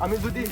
আমি যদি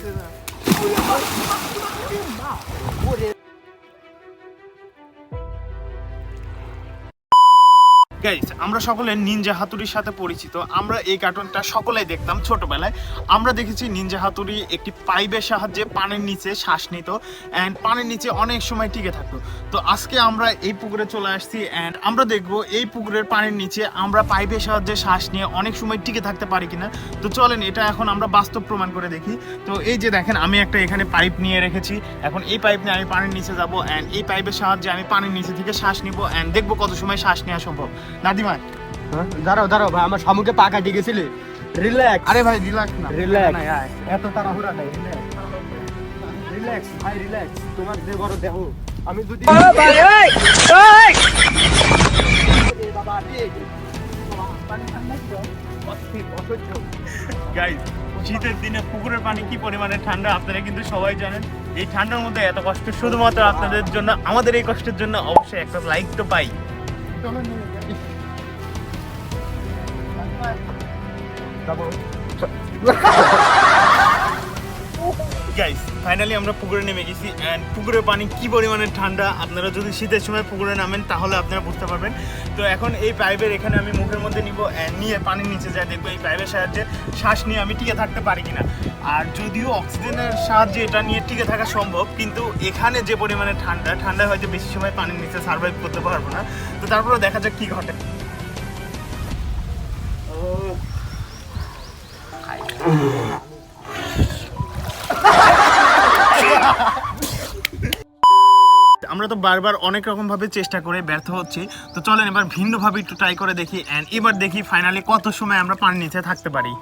গাইস আমরা সকলে নিনজা হাতুড়ির সাথে পরিচিত। আমরা এই কার্টুনটা সকলেই দেখতাম ছোটবেলায়। আমরা দেখেছি নিনজা হাতুড়ি একটি পাইপের সাহায্যে পানির নিচে শ্বাস নিত অ্যান্ড পানির নিচে অনেক সময় টিকে থাকতো। তো আজকে আমরা এই পুকুরে চলে আসছি অ্যান্ড আমরা দেখব এই পুকুরের পানির নিচে আমরা পাইপের সাহায্যে শ্বাস নিয়ে অনেক সময় টিকে থাকতে পারি কিনা। তো চলেন, এটা এখন আমরা বাস্তব প্রমাণ করে দেখি। তো এই যে দেখেন, আমি একটা এখানে পাইপ নিয়ে রেখেছি। এখন এই পাইপ নিয়ে আমি পানির নিচে যাব অ্যান্ড এই পাইপের সাহায্যে আমি পানির নিচে থেকে শ্বাস নিব অ্যান্ড দেখব কত সময় শ্বাস নেওয়া সম্ভব। নাদিমা। হ্যাঁ? দাঁড়াও দাঁড়াও ভাই আমার সম্মুখে পাকা গেছিলে। রিল্যাক্স আরে ভাই রিল্যাক্স না। আয়। এত তাড়াহুড়া নাই রিল্যাক্স রিল্যাক্স ভাই রিল্যাক্স তোমার যে বড় দেহ আমি যদি গাইস শীতের দিনে পুকুরের পানি কি পরিমাণে ঠান্ডা আপনারা কিন্তু সবাই জানেন। এই ঠান্ডার মধ্যে এত কষ্ট শুধুমাত্র আপনাদের জন্য আমাদের এই কষ্টের জন্য অবশ্যই একটা লাইক তো পাই। Double. গাইস ফাইনালি আমরা পুকুরে নেমে গেছি অ্যান্ড পুকুরের পানি কি পরিমাণে ঠান্ডা? আপনারা যদি শীতের সময় পুকুরে নামেন, তাহলে আপনারা বুঝতে পারবেন। তো এখন এই পাইপের এখানে আমি মুখের মধ্যে নিব and নিয়ে পানির নিচে যাই দেখব এই পাইপের সাহায্যে শ্বাস নিয়ে আমি টিকে থাকতে পারি কিনা। আর যদিও অক্সিজেনের সাহায্যে এটা নিয়ে টিকে থাকা সম্ভব, কিন্তু এখানে যে পরিমাণে ঠান্ডা, ঠান্ডায় হয়তো বেশি সময় পানির নিচে সার্ভাইভ করতে পারব না। তো তারপরে দেখা যাক কি ঘটে। আমরা তো বারবার অনেক রকম ভাবে চেষ্টা করে ব্যর্থ হচ্ছি। তো চলেন এবার ভিন্নভাবে একটু ট্রাই করে দেখি। অ্যান্ড এবার দেখি ফাইনালি কত সময় আমরা পানির নিচে থাকতে পারি।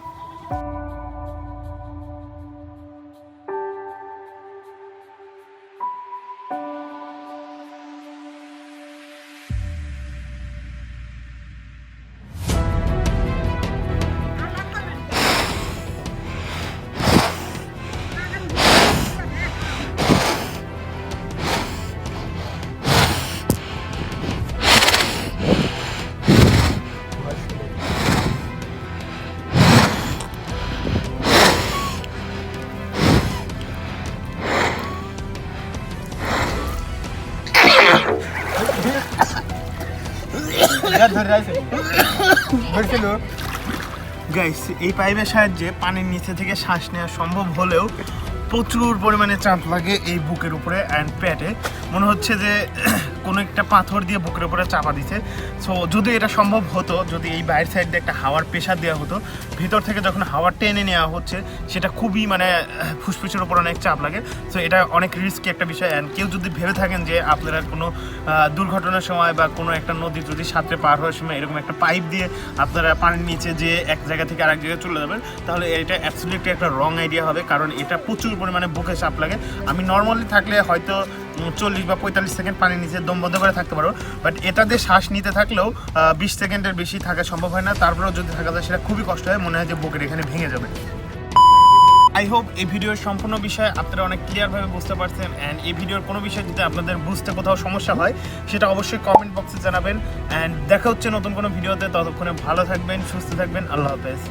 ধরছিল গাইস এই পাইপের সাহায্যে পানির নিচে থেকে শ্বাস নেওয়া সম্ভব হলেও প্রচুর পরিমাণে চাপ লাগে এই বুকের উপরে অ্যান্ড প্যাটে মনে হচ্ছে যে কোনো একটা পাথর দিয়ে বুকের উপরে চাপা দিছে। সো যদি এটা সম্ভব হতো, যদি এই বাইরের সাইড দিয়ে একটা হাওয়ার প্রেশার দেওয়া হতো, ভিতর থেকে যখন হাওয়ার টেনে নেওয়া হচ্ছে, সেটা খুবই মানে ফুসফুসের উপর অনেক চাপ লাগে। সো এটা অনেক রিস্কি একটা বিষয়। অ্যান্ড কেউ যদি ভেবে থাকেন যে আপনারা কোনো দুর্ঘটনার সময় বা কোনো একটা নদী যদি সাঁতরে পার হওয়ার সময় এরকম একটা পাইপ দিয়ে আপনারা পানির নিচে যে এক জায়গা থেকে আরেক জায়গায় চলে যাবেন, তাহলে এটা অ্যাবসলিউটলি একটা রং আইডিয়া হবে। কারণ এটা প্রচুর পরিমাণে বুকে চাপ লাগে। আমি নর্মালি থাকলে হয়তো চল্লিশ বা পঁয়তাল্লিশ সেকেন্ড পানির নিচে দম বন্ধ করে থাকতে পারো। বাট এটাতে শ্বাস নিতে থাকলেও বিশ সেকেন্ডের বেশি থাকা সম্ভব হয় না। তারপরেও যদি থাকা যায়, সেটা খুবই কষ্ট হয়। মনে হয় যে বুকের এখানে ভেঙে যাবে। আই হোপ এই ভিডিওর সম্পূর্ণ বিষয়ে আপনারা অনেক ক্লিয়ারভাবে বুঝতে পারছেন। অ্যান্ড এই ভিডিওর কোনো বিষয় যদি আপনাদের বুঝতে কোথাও সমস্যা হয়, সেটা অবশ্যই কমেন্ট বক্সে জানাবেন। অ্যান্ড দেখা হচ্ছে নতুন কোনো ভিডিওতে। ততক্ষণে ভালো থাকবেন, সুস্থ থাকবেন। আল্লাহ হাফেজ।